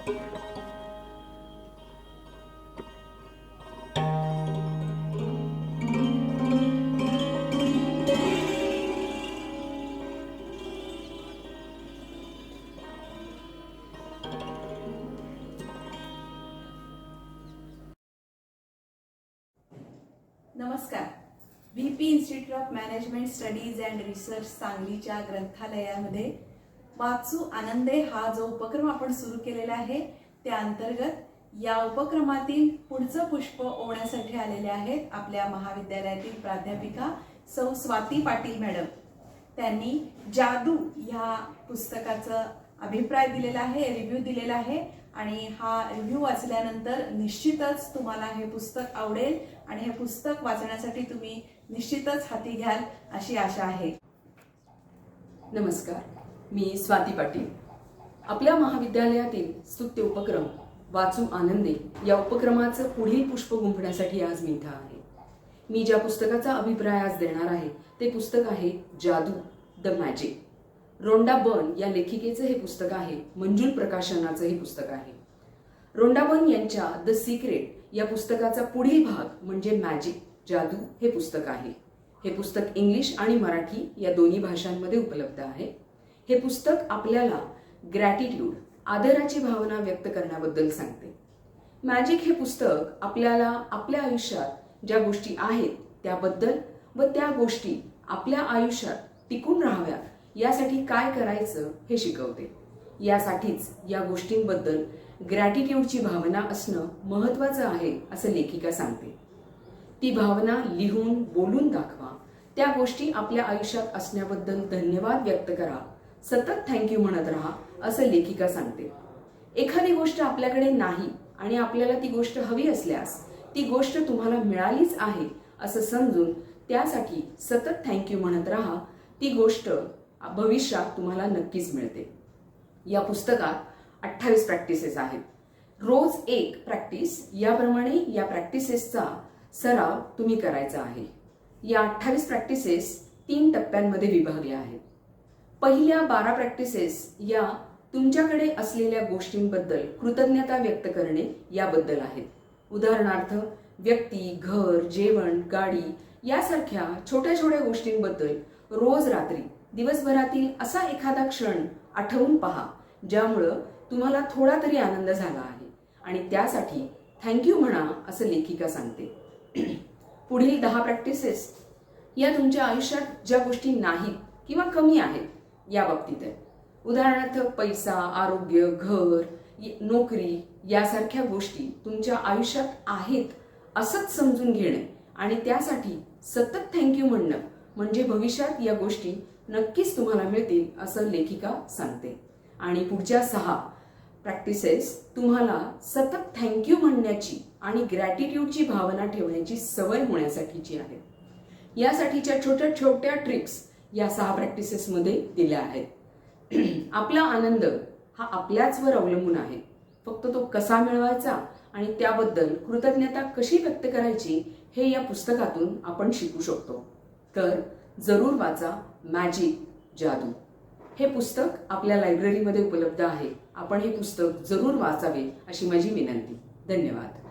नमस्कार. V P institute of management studies and research सांगलीच्या ग्रंथालयामध्ये वाचू आनंदे हा जो उपक्रम आपण सुरू केलेला आहे त्या अंतर्गत या उपक्रमातील पुढचं पुष्प ओढण्यासाठी आलेले आहेत आपल्या महाविद्यालयातील प्राध्यापिका सौ स्वाती पाटील मॅडम. त्यांनी जादू ह्या पुस्तकाचं अभिप्राय दिलेला आहे रिव्ह्यू दिलेला आहे आणि हा रिव्ह्यू वाचल्यानंतर निश्चितच तुम्हाला हे पुस्तक आवडेल आणि हे पुस्तक वाचण्यासाठी तुम्ही निश्चितच हाती घ्याल अशी आशा आहे. नमस्कार. मी स्वाती पाटील. आपल्या महाविद्यालयातील स्तुत्य उपक्रम वाचू आनंदे या उपक्रमाचं पुढील पुष्प गुंफण्यासाठी आज मी इथं आहे. मी ज्या पुस्तकाचा अभिप्राय आज देणार आहे ते पुस्तक आहे जादू द मॅजिक. रोंडा बर्न या लेखिकेचं हे पुस्तक आहे मंजुल प्रकाशनाचं हे पुस्तक आहे. रोंडा बर्न यांच्या द सिक्रेट या पुस्तकाचा पुढील भाग म्हणजे मॅजिक जादू हे पुस्तक आहे. हे पुस्तक इंग्लिश आणि मराठी या दोन्ही भाषांमध्ये उपलब्ध आहे. हे पुस्तक आपल्याला ग्रॅटिट्यूड आदराची भावना व्यक्त करण्याबद्दल सांगते. मॅजिक हे पुस्तक आपल्याला आपल्या आयुष्यात ज्या गोष्टी आहेत त्याबद्दल व त्या गोष्टी आपल्या आयुष्यात टिकून राहाव्या यासाठी काय करायचं हे शिकवते. यासाठीच या गोष्टींबद्दल ग्रॅटिट्यूडची भावना असणं महत्त्वाचं आहे असं लेखिका सांगते. ती भावना लिहून बोलून दाखवा. त्या गोष्टी आपल्या आयुष्यात असण्याबद्दल धन्यवाद व्यक्त करा. सतत थँक्यू म्हणत राहा असं लेखिका सांगते. एखादी गोष्ट आपल्याकडे नाही आणि आपल्याला ती गोष्ट हवी असल्यास ती गोष्ट तुम्हाला मिळालीच आहे असं समजून त्यासाठी सतत थँक्यू म्हणत राहा ती गोष्ट भविष्यात तुम्हाला नक्कीच मिळते. या पुस्तकात अठ्ठावीस प्रॅक्टिसेस आहेत. रोज एक प्रॅक्टिस याप्रमाणे या प्रॅक्टिसेसचा सराव तुम्ही करायचा आहे. या अठ्ठावीस प्रॅक्टिसेस तीन टप्प्यांमध्ये विभागल्या आहेत. पहिल्या बारा प्रॅक्टिसेस या तुमच्याकडे असलेल्या गोष्टींबद्दल कृतज्ञता व्यक्त करणे याबद्दल आहेत. उदाहरणार्थ व्यक्ती घर जेवण गाडी यासारख्या छोट्या छोट्या गोष्टींबद्दल रोज रात्री दिवसभरातील असा एखादा क्षण आठवून पहा ज्यामुळं तुम्हाला थोडा तरी आनंद झाला आहे. आणि त्यासाठी थँक्यू म्हणा असं लेखिका सांगते. पुढील दहा प्रॅक्टिसेस या तुमच्या आयुष्यात ज्या गोष्टी नाहीत किंवा कमी आहेत या बाबतीत आहे. उदाहरणार्थ पैसा आरोग्य घर नोकरी यासारख्या गोष्टी तुमच्या आयुष्यात आहेत असंच समजून घेणे आणि त्यासाठी सतत थँक्यू म्हणणं म्हणजे भविष्यात या गोष्टी नक्कीच तुम्हाला मिळतील असं लेखिका सांगते. आणि पुढच्या सहा प्रॅक्टिसेस तुम्हाला सतत थँक्यू म्हणण्याची आणि ग्रॅटिट्यूडची भावना ठेवण्याची सवय होण्यासाठीची आहे. यासाठीच्या छोट्या छोट्या ट्रिक्स या सहा प्रॅक्टिसेसमध्ये दिल्या आहेत. आपला आनंद हा आपल्याचवर अवलंबून आहे. फक्त तो कसा मिळवायचा आणि त्याबद्दल कृतज्ञता कशी व्यक्त करायची हे या पुस्तकातून आपण शिकू शकतो. तर जरूर वाचा मॅजिक जादू. हे पुस्तक आपल्या लायब्ररीमध्ये उपलब्ध आहे. आपण हे पुस्तक जरूर वाचावे अशी माझी विनंती. धन्यवाद.